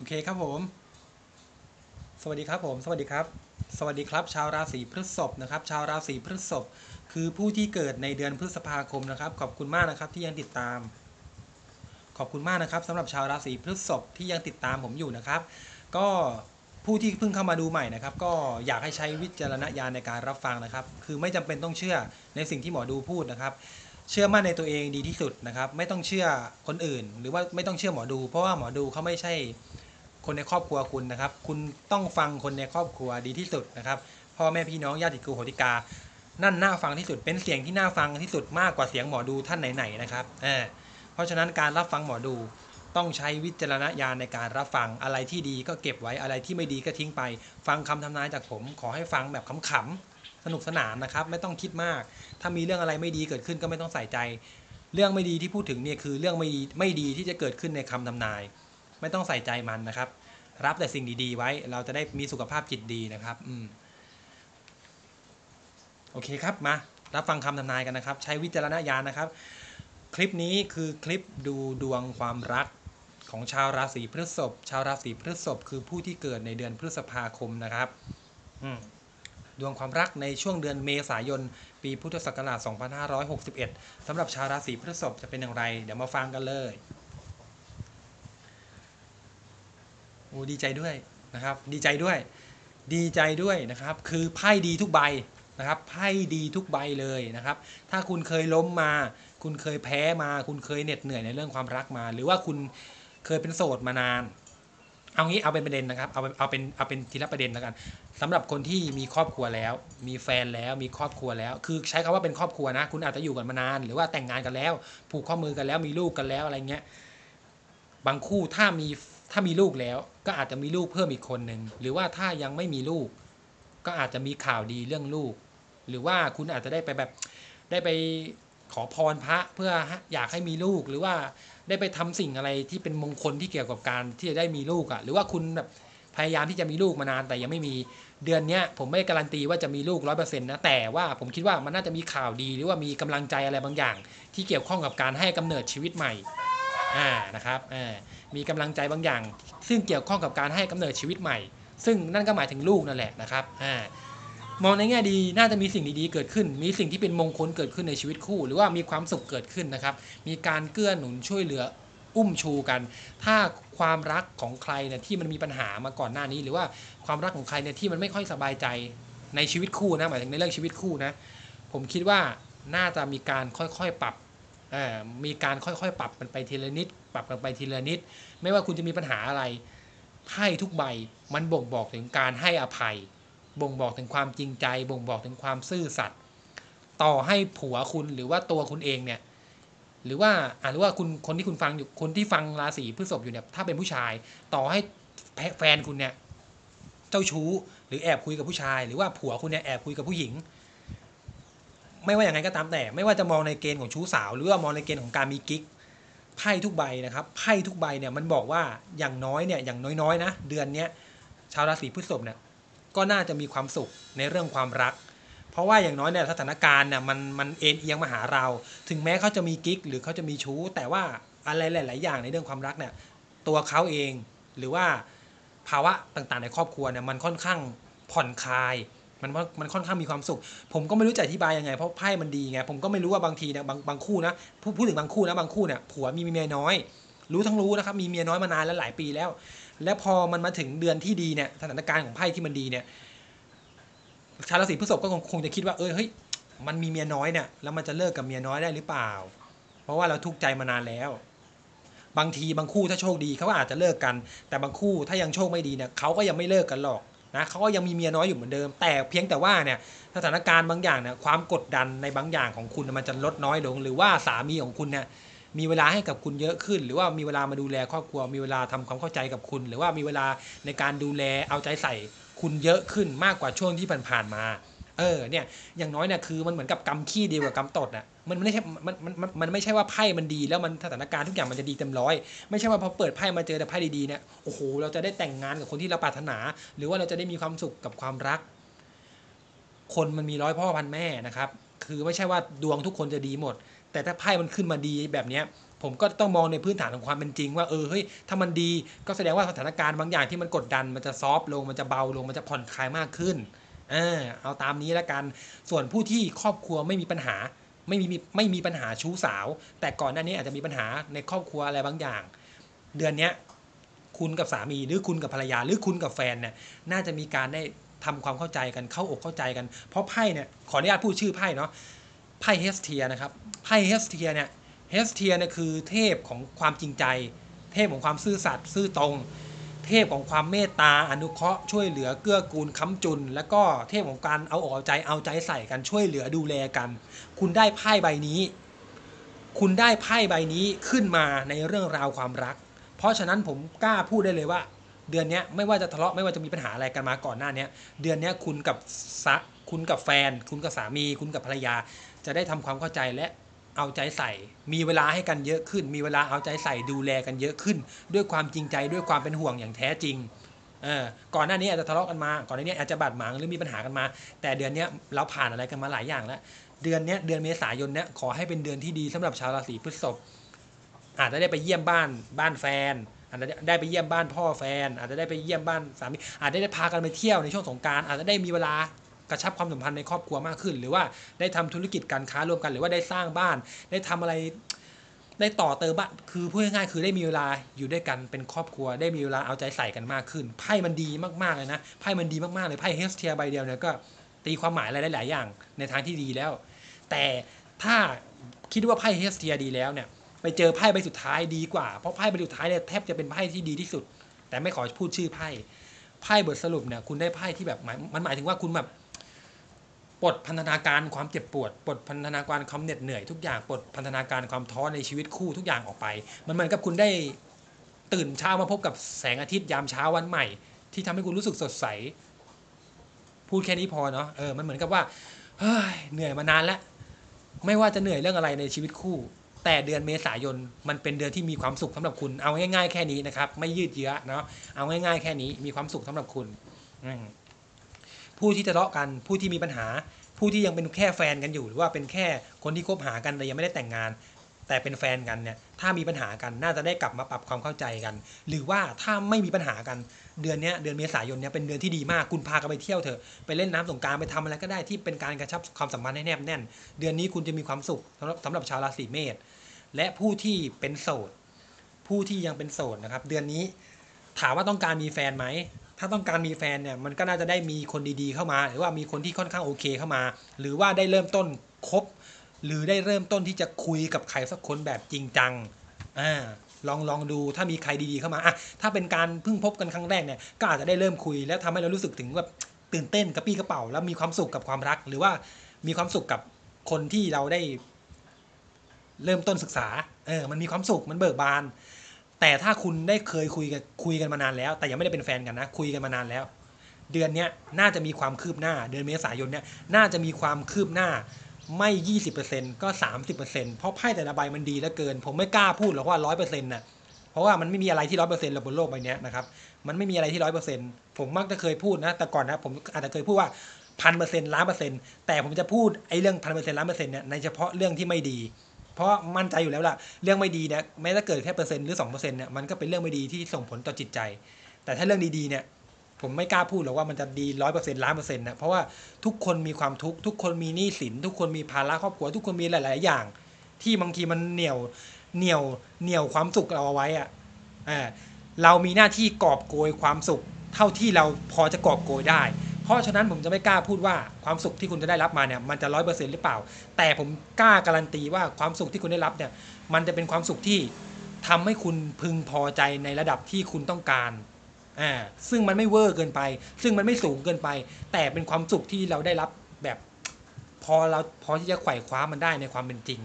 โอเคครับผม สวัสดีครับผม สวัสดีครับ สวัสดีครับ ชาวราศีพฤษภนะครับ ชาวราศีพฤษภคือผู้ที่เกิดในเดือนพฤษภาคมนะครับ ขอบคุณมากนะครับที่ยังติดตาม ขอบคุณมากนะครับสำหรับชาวราศีพฤษภที่ยังติดตามผมอยู่นะครับ ก็ผู้ที่เพิ่งเข้ามาดูใหม่นะครับ ก็อยากให้ใช้วิจารณญาณในการรับฟังนะครับ คือไม่จำเป็นต้องเชื่อในสิ่งที่หมอดูพูดนะครับ เชื่อมั่นในตัวเองดีที่สุดนะครับ ไม่ต้องเชื่อคนอื่น หรือว่าไม่ต้องเชื่อหมอดู เพราะว่าหมอดูเขาไม่ใช่ คนในครอบครัวคุณนะครับ คุณต้องฟังคนในครอบครัวดีที่สุดนะครับ พ่อแม่พี่น้องญาติกูโหติกา นั่นน่าฟังที่สุด เป็นเสียงที่น่าฟังที่สุดมากกว่าเสียงหมอดูท่านไหนๆนะครับเออเพราะฉะนั้นการรับฟังหมอดูต้องใช้วิจารณญาณในการรับฟังอะไรที่ดีก็เก็บไว้อะไรที่ไม่ดีก็ทิ้งไป ฟังคำทำนายจากผม ขอให้ฟังแบบขำๆสนุกสนานนะครับ ไม่ต้องคิดมาก ถ้ามีเรื่องอะไรไม่ดีเกิดขึ้นก็ไม่ต้องใส่ใจ เรื่องไม่ดีที่พูดถึงเนี่ยคือเรื่องไม่ดีไม่ดีที่จะเกิดขึ้นในคำทำนาย ไม่ต้องใส่ใจมันนะครับ รับแต่สิ่งดีๆไว้ เราจะได้มีสุขภาพจิตดีนะครับอืมโอเคครับมารับฟังคำทำนายกันนะครับ ใช้วิจารณญาณนะครับ คลิปนี้คือคลิปดูดวงความรักของชาวราศีพฤษภชาวราศีพฤษภคือผู้ที่เกิดในเดือนพฤษภาคมนะครับดวงความรักในช่วงเดือนเมษายน ปีพุทธศักราช 2561สำหรับชาวราศีพฤษภจะเป็นอย่างไร เดี๋ยวมาฟังกันเลย โอ้ดีใจด้วยนะครับ ดีใจด้วย ดีใจด้วยนะครับ คือไพ่ดีทุกใบนะครับ ไพ่ดีทุกใบเลยนะครับ ถ้าคุณเคยล้มมา คุณเคยแพ้มา คุณเคยเหน็ดเหนื่อยในเรื่องความรักมา หรือว่าคุณเคยเป็นโสดมานาน เอางี้เอาเป็นประเด็นนะครับ เอาเป็นเอาเป็นเอาเป็นทีละประเด็นแล้วกันสำหรับคนที่มีครอบครัวแล้ว มีแฟนแล้ว มีครอบครัวแล้ว คือใช้คำว่าเป็นครอบครัวนะ คุณอาจจะอยู่กันมานาน หรือว่าแต่งงานกันแล้ว ผูกข้อมือกันแล้ว มีลูกกันแล้วอะไรเงี้ย บางคู่ถ้ามี ถ้ามีลูกแล้วก็อาจจะมีลูกเพิ่มอีกคนหนึ่งหรือว่าถ้ายังไม่มีลูก ก็อาจจะมีข่าวดีเรื่องลูก หรือว่าคุณอาจจะได้ไปแบบได้ไปขอพรพระเพื่ออยากให้มีลูกหรือว่าได้ไปทำสิ่งอะไรที่เป็นมงคลที่เกี่ยวกับการที่จะได้มีลูกอะ่ะหรือว่าคุณแบบพยายามที่จะมีลูกมานานแต่ยังไม่มีเดือนเนี้ยผมไม่การันตีว่าจะมีลูกร้อยเปอร์เซ็นต์นะแต่ว่าผมคิดว่ามันน่าจะมีข่าวดีหรือว่ามีกำลังใจอะไรบางอย่าง ที่เกี่ยวข้องกับการให้กำเนิดชีวิตใหม่อ่านะครับอ่า มีกำลังใจบางอย่าง ซึ่งเกี่ยวข้องกับการให้กำเนิดชีวิตใหม่ ซึ่งนั่นก็หมายถึงลูกนั่นแหละนะครับอ่ามองในแง่ดีน่าจะมีสิ่งดีๆเกิดขึ้น มีสิ่งที่เป็นมงคลเกิดขึ้นในชีวิตคู่ หรือว่ามีความสุขเกิดขึ้นนะครับ มีการเกื้อหนุนช่วยเหลืออุ้มชูกัน ถ้าความรักของใครเนี่ยที่มันมีปัญหามาก่อนหน้านี้ หรือว่าความรักของใครเนี่ยที่มันไม่ค่อยสบายใจในชีวิตคู่นะหมายถึงในเรื่องชีวิตคู่นะ ผมคิดว่าน่าจะมีการค่อยๆปรับ มีการค่อยๆ ปรับกันไปทีละนิด ปรับกันไปทีละนิด ไม่ว่าคุณจะมีปัญหาอะไรไพ่ทุกใบมันบ่งบอกถึงการให้อภัย บ่งบอกถึงความจริงใจ บ่งบอกถึงความซื่อสัตย์ต่อให้ผัวคุณหรือว่าตัวคุณเองเนี่ยหรือว่าอ่าหรือว่าคุณคนที่คุณฟังอยู่คนที่ฟังราศีพฤษภอยู่เนี่ยถ้าเป็นผู้ชาย ต่อให้แฟนคุณเนี่ยเจ้าชู้ หรือแอบคุยกับผู้ชาย หรือว่าผัวคุณเนี่ยแอบคุยกับผู้หญิง ไม่ว่าอย่างไรก็ตามแต่ ไม่ว่าจะมองในเกณฑ์ของชู้สาว หรือว่ามองในเกณฑ์ของการมีกิ๊กไพ่ทุกใบนะครับไพ่ทุกใบเนี่ยมันบอกว่าอย่างน้อยเนี่ยอย่างน้อยๆนะเดือนเนี้ยชาวราศีพฤษภเนี่ยก็น่าจะมีความสุขในเรื่องความรัก เพราะว่าอย่างน้อยเนี่ยสถานการณ์เนี่ยมันมันเอ็นเอียงมาหาเรา ถึงแม้เขาจะมีกิ๊กหรือเขาจะมีชู้ แต่ว่าอะไรหลาย ๆ อย่างในเรื่องความรักเนี่ยตัวเขาเองหรือว่าภาวะต่างๆในครอบครัวเนี่ยมันค่อนข้างผ่อนคลาย มันมันค่อนข้างมีความสุข ผมก็ไม่รู้จะอธิบายยังไงเพราะไพ่มันดีไงผมก็ไม่รู้ว่าบางทีเนี่ยบางบางคู่นะพูดพูดถึงบางคู่นะบางคู่เนี่ยผัวมีเมียน้อย รู้ทั้งรู้นะครับมีเมียน้อยมานานแล้วหลายปีแล้ว แล้วพอมันมาถึงเดือนที่ดีเนี่ยสถานการณ์ของไพ่ที่มันดีเนี่ยชาวราศีพฤษภก็คงคงจะคิดว่าเออเฮ้ยมันมีเมียน้อยเนี่ยแล้วมันจะเลิกกับเมียน้อยได้หรือเปล่า เพราะว่าเราทุกข์ใจมานานแล้ว บางทีบางคู่ถ้าโชคดีเขาก็อาจจะเลิกกัน แต่บางคู่ถ้ายังโชคไม่ดีเนี่ยเขาก็ยังไม่เลิกกันหรอก นะเขาก็ยังมีเมียน้อยอยู่เหมือนเดิม แต่เพียงแต่ว่าเนี่ยสถานการณ์บางอย่างเนี่ยความกดดันในบางอย่างของคุณมันจะลดน้อยลง หรือว่าสามีของคุณเนี่ยมีเวลาให้กับคุณเยอะขึ้น หรือว่ามีเวลามาดูแลครอบครัว มีเวลาทำความเข้าใจกับคุณ หรือว่ามีเวลาในการดูแลเอาใจใส่คุณเยอะขึ้นมากกว่าช่วงที่ผ่านๆมา เออเนี่ยอย่างน้อยเนี่ยคือมันเหมือนกับกำขี้เดีกว่ากำตดอะ มันไม่ใช่มันมันมันมันไม่ใช่ว่าไพ่มันดีแล้วมันสถานการณ์ทุกอย่างมันจะดีเต็มร้อยไม่ใช่ว่าพอเปิดไพ่มาเจอแต่ไพ่ดีๆเนี่ยโอ้โหเราจะได้แต่งงานกับคนที่เราปรารถนา หรือว่าเราจะได้มีความสุขกับความรัก คนมันมีร้อยพ่อพันแม่นะครับ คือไม่ใช่ว่าดวงทุกคนจะดีหมด แต่ถ้าไพ่มันขึ้นมาดีแบบเนี้ยผมก็ต้องมองในพื้นฐานของความเป็นจริง ว่าเออเฮ้ยถ้ามันดีก็แสดงว่าสถานการณ์บางอย่างที่มันกดดันมันจะซอฟต์ลงมันจะเบาลงมันจะผ่อนคลายมากขึ้นเออเอาตามนี้แล้วกันส่วนผู้ที่ครอบครัวไม่มีปัญหา ไม่มีไม่มีปัญหาชู้สาว แต่ก่อนหน้านี้อาจจะมีปัญหาในครอบครัวอะไรบางอย่าง เดือนเนี้ยคุณกับสามีหรือคุณกับภรรยาหรือคุณกับแฟนเนี่ยน่าจะมีการได้ทำความเข้าใจกันเข้าอกเข้าใจกัน เพราะไพ่เนี่ยขออนุญาตพูดชื่อไพ่เนาะไพ่เฮสเทียนะครับไพ่เฮสเทียเนี่ยเฮสเทียเนี่ยคือเทพของความจริงใจ เทพของความซื่อสัตย์ซื่อตรง เทพของความเมตตาอนุเคราะห์ช่วยเหลือเกื้อกูลค้ำจุน แล้วก็เทพของการเอาอกเอาใจเอาใจใส่กันช่วยเหลือดูแลกัน คุณได้ไพ่ใบนี้ คุณได้ไพ่ใบนี้ขึ้นมาในเรื่องราวความรัก เพราะฉะนั้นผมกล้าพูดได้เลยว่า เดือนนี้ไม่ว่าจะทะเลาะไม่ว่าจะมีปัญหาอะไรกันมาก่อนหน้านี้เดือนนี้คุณกับสะคุณกับแฟน คุณกับสามี คุณกับภรรยา จะได้ทำความเข้าใจและ เอาใจใส่ มีเวลาให้กันเยอะขึ้น มีเวลาเอาใจใส่ดูแลกันเยอะขึ้น ด้วยความจริงใจด้วยความเป็นห่วงอย่างแท้จริงเออก่อนหน้านี้อาจจะทะเลาะกันมา ก่อนหน้านี้อาจจะบาดหมางหรือมีปัญหากันมา แต่เดือนนี้เราผ่านอะไรกันมาหลายอย่างแล้ว เดือนนี้เดือนเมษายนเนี้ยขอให้เป็นเดือนที่ดีสำหรับชาวราศีพฤษภ อาจจะได้ไปเยี่ยมบ้านบ้านแฟน อาจจะได้ไปเยี่ยมบ้านพ่อแฟน อาจจะได้ไปเยี่ยมบ้านสามี อาจจะได้พากันไปเที่ยวในช่วงสงกราร อาจจะได้มีเวลา กระชับความสัมพันธ์ในครอบครัวมากขึ้น หรือว่าได้ทำธุรกิจการค้าร่วมกัน หรือว่าได้สร้างบ้าน ได้ทำอะไรได้ต่อเติมบ้านคือพูดง่ายๆคือได้มีเวลาอยู่ด้วยกันเป็นครอบครัว ได้มีเวลาเอาใจใส่กันมากขึ้นไพ่มันดีมากๆเลยนะไพ่มันดีมากๆเลยไพ่เฮสเทียใบเดียวเนี่ยก็ตีความหมายอะไรหลายๆอย่างในทางที่ดีแล้ว แต่ถ้าคิดว่าไพ่เฮสเทียดีแล้วเนี่ยไปเจอไพ่ใบสุดท้ายดีกว่า เพราะไพ่ใบสุดท้ายเนี่ยแทบจะเป็นไพ่ที่ดีที่สุด แต่ไม่ขอพูดชื่อไพ่ไพ่บทสรุปเนี่ยคุณได้ไพ่ที่แบบมันหมายถึงว่าคุณแบบ ปลดพันธนาการความเจ็บปวดปลดพันธนาการความเหน็ดเหนื่อยทุกอย่างปลดพันธนาการความท้อในชีวิตคู่ทุกอย่างออกไป มันเหมือนกับคุณได้ตื่นเช้ามาพบกับแสงอาทิตย์ยามเช้าวันใหม่ ที่ทำให้คุณรู้สึกสดใส พูดแค่นี้พอเนาะเออมันเหมือนกับว่าเฮ้ยเหนื่อยมานานแล้วไม่ว่าจะเหนื่อยเรื่องอะไรในชีวิตคู่ แต่เดือนเมษายนมันเป็นเดือนที่มีความสุขสำหรับคุณเอาง่าย ๆ แค่นี้นะครับ ไม่ยืดเยื้อเนาะเอาง่าย ๆ แค่นี้มีความสุขสำหรับคุณอืม ผู้ที่ทะเลาะกันผู้ที่มีปัญหา ผู้ที่ยังเป็นแค่แฟนกันอยู่ หรือว่าเป็นแค่คนที่คบหากันแต่ยังไม่ได้แต่งงาน แต่เป็นแฟนกันเนี่ยถ้ามีปัญหากันน่าจะได้กลับมาปรับความเข้าใจกัน หรือว่าถ้าไม่มีปัญหากันเดือนนี้เดือนเมษายนเนี้ยเป็นเดือนที่ดีมากคุณพากันไปเที่ยวเถอะไปเล่นน้ำสงการไปทำอะไรก็ได้ที่เป็นการกระชับความสัมพันธ์ให้แนบแน่น เดือนนี้คุณจะมีความสุขสำหรับสำหรับชาวราศีเมษและผู้ที่เป็นโสดผู้ที่ยังเป็นโสดนะครับ เดือนนี้ถามว่าต้องการมีแฟนไหม ถ้าต้องการมีแฟนเนี่ยมันก็น่าจะได้มีคนดีๆเข้ามา หรือว่ามีคนที่ค่อนข้างโอเคเข้ามา หรือว่าได้เริ่มต้นคบ หรือได้เริ่มต้นที่จะคุยกับใครสักคนแบบจริงจังอ่าลองลองดูถ้ามีใครดีๆเข้ามาอะถ้าเป็นการเพิ่งพบกันครั้งแรกเนี่ยก็อาจจะได้เริ่มคุย แล้วทำให้เรารู้สึกถึงแบบตื่นเต้นกระปี้กระเป๋า แล้วมีความสุขกับความรัก หรือว่ามีความสุขกับคนที่เราได้ เริ่มต้นศึกษาเออมันมีความสุขมันเบิกบาน แต่ถ้าคุณได้เคยคุยกันคุยกันมานานแล้ว แต่ยังไม่ได้เป็นแฟนกันนะ คุยกันมานานแล้ว เดือนนี้น่าจะมีความคืบหน้า เดือนเมษายนเนี้ยน่าจะมีความคืบหน้าไม่ 20%ก็ 30%เพราะไพ่แต่ละใบมันดีเหลือเกิน ผมไม่กล้าพูดหรอกว่า 100%น่ะเพราะว่ามันไม่มีอะไรที่ 100%หรอกบนโลกใบเนี้ยนะครับ มันไม่มีอะไรที่ 100%ผมมักจะเคยพูดนะ แต่ก่อนนะผมอาจจะเคยพูดว่าพันเปอร์เซ็นต์ล้านเปอร์เซ็นต์แต่ผมจะพูดไอ้เรื่องพันเปอร์เซ็นต์ล้านเปอร์เซ็นต์เนี่ยในเฉพาะเรื่องที่ไม่ดี ราะมั่นใจอยู่แล้วล่ะ เรื่องไม่ดีเนี่ยแม้จะเกิดแค่เปอร์เซ็นต์หรือสองเปอร์เซ็นต์เนี่ยมันก็เป็นเรื่องไม่ดีที่ส่งผลต่อจิตใจ แต่ถ้าเรื่องดีๆเนี่ยผมไม่กล้าพูดหรอกว่ามันจะดีร้อยเปอร์เซ็นต์ล้านเปอร์เซ็นต์นะเพราะว่าทุกคนมีความทุกข์ทุกคนมีหนี้สิน ทุกคนมีภาระครอบครัว ทุกคนมีหลาย ๆ อย่าง ที่บางทีมันเหนี่ยวเหนี่ยวเหนี่ยวความสุขเราเอาไว้อะอ่าเรามีหน้าที่กอบโกยความสุข เท่าที่เราพอจะกอบโกยได้ ราะฉะนั้นผมจะไม่กล้าพูดว่าความสุขที่คุณจะได้รับมาเนี่ยมันจะร้อยเปอร์เซ็นต์หรือเปล่า แต่ผมกล้าการันตีว่าความสุขที่คุณได้รับเนี่ยมันจะเป็นความสุขที่ทำให้คุณพึงพอใจในระดับที่คุณต้องการอ่าซึ่งมันไม่เวอร์เกินไป ซึ่งมันไม่สูงเกินไป แต่เป็นความสุขที่เราได้รับแบบพอเราพอที่จะไขว่คว้ามันได้ในความเป็นจริง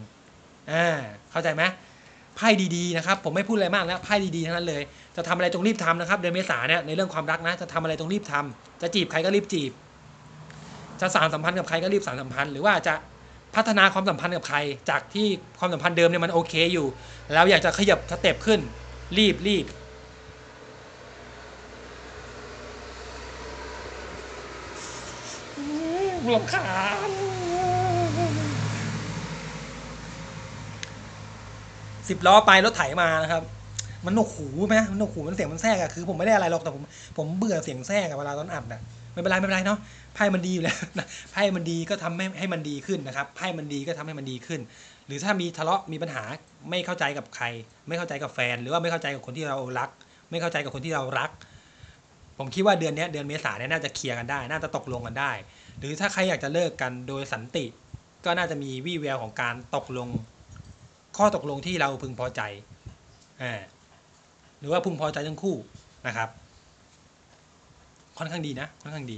อ่าเข้าใจไหมไพ่ดีๆนะครับ ผมไม่พูดอะไรมากแล้วไพ่ดีๆทั้งนั้นเลย จะทำอะไรจงรีบทำนะครับ เดือนเมษาเนี่ยในเรื่องความรักนะ จะทำอะไรจงรีบทำจะจีบใครก็รีบจีบ จะสานสัมพันธ์กับใครก็รีบสานสัมพันธ์ หรือว่าจะพัฒนาความสัมพันธ์กับใคร จากที่ความสัมพันธ์เดิมเนี่ยมันโอเคอยู่ แล้วอยากจะขยับสเต็ปขึ้น รีบรีบรำคาญสิบล้อไปรถไถมานะครับ มันหนวกหูไหมมันหนวกหูมันเสียงมันแทรกอะคือผมไม่ได้อะไรหรอกแต่ผมผมเบื่อเสียงแทรกอะเวลาตอนอัดอะไม่เป็นไรไม่เป็นไรเนาะไพ่มันดีอยู่แล้วไพ่มันดีก็ทำให้ให้มันดีขึ้นนะครับไพ่มันดีก็ทำให้มันดีขึ้น หรือถ้ามีทะเลาะมีปัญหาไม่เข้าใจกับใคร ไม่เข้าใจกับแฟน หรือว่าไม่เข้าใจกับคนที่เรารัก ไม่เข้าใจกับคนที่เรารัก ผมคิดว่าเดือนนี้เดือนเมษาเนี่ยน่าจะเคลียร์กันได้ น่าจะตกลงกันได้ หรือถ้าใครอยากจะเลิกกันโดยสันติ ก็น่าจะมีวี่แววของการตกลง ข้อตกลงที่เราพึงพอใจอ่า รือว่าพึงพอใจทั้งคู่นะครับ ค่อนข้างดีนะค่อนข้างดี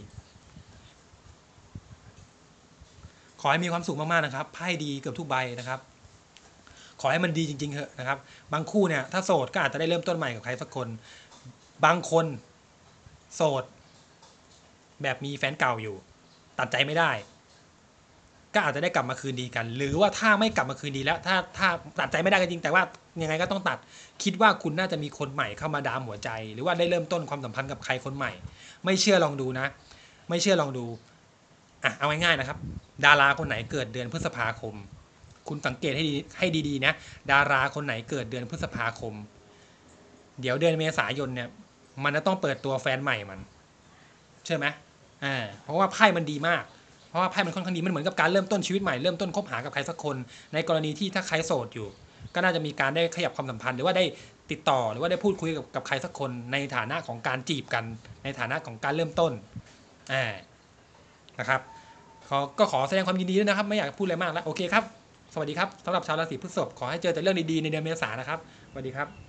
ขอให้มีความสุขมากๆนะครับไพ่ดีเกือบทุกใบนะครับ ขอให้มันดีจริงๆเถอะนะครับ บางคู่เนี่ยถ้าโสดก็อาจจะได้เริ่มต้นใหม่กับใครสักคน บางคนโสด แบบมีแฟนเก่าอยู่ ตัดใจไม่ได้ ก็อาจจะได้กลับมาคืนดีกัน หรือว่าถ้าไม่กลับมาคืนดีแล้ว ถ้าถ้าตัดใจไม่ได้ก็จริงแต่ว่ายังไงก็ต้องตัด คิดว่าคุณน่าจะมีคนใหม่เข้ามาดามหัวใจ หรือว่าได้เริ่มต้นความสัมพันธ์กับใครคนใหม่ ไม่เชื่อลองดูนะ ไม่เชื่อลองดูอะเอาง่ายๆนะครับ ดาราคนไหนเกิดเดือนพฤษภาคม คุณสังเกตให้ดีให้ดีๆนะ ดาราคนไหนเกิดเดือนพฤษภาคม เดี๋ยวเดือนเมษายนเนี่ย มันจะต้องเปิดตัวแฟนใหม่มัน ใช่ไหมอ่าเพราะว่าไพ่มันดีมาก ราะว่าไพ่มันค่อนข้างดีมันเหมือนกับการเริ่มต้นชีวิตใหม่เริ่มต้นคบหากับใครสักคน ในกรณีที่ถ้าใครโสดอยู่ ก็น่าจะมีการได้ขยับความสัมพันธ์ หรือว่าได้ติดต่อหรือว่าได้พูดคุยกับกับใครสักคนในฐานะของการจีบกัน ในฐานะของการเริ่มต้นอ่านะครับขอก็ขอแสดงความยินดีด้วยนะครับ ไม่อยากพูดอะไรมากแล้วโอเคครับ สวัสดีครับสำหรับชาวราศีพฤษภขอให้เจอแต่เรื่องดีๆในเดือนเมษายนนะครับสวัสดีครับ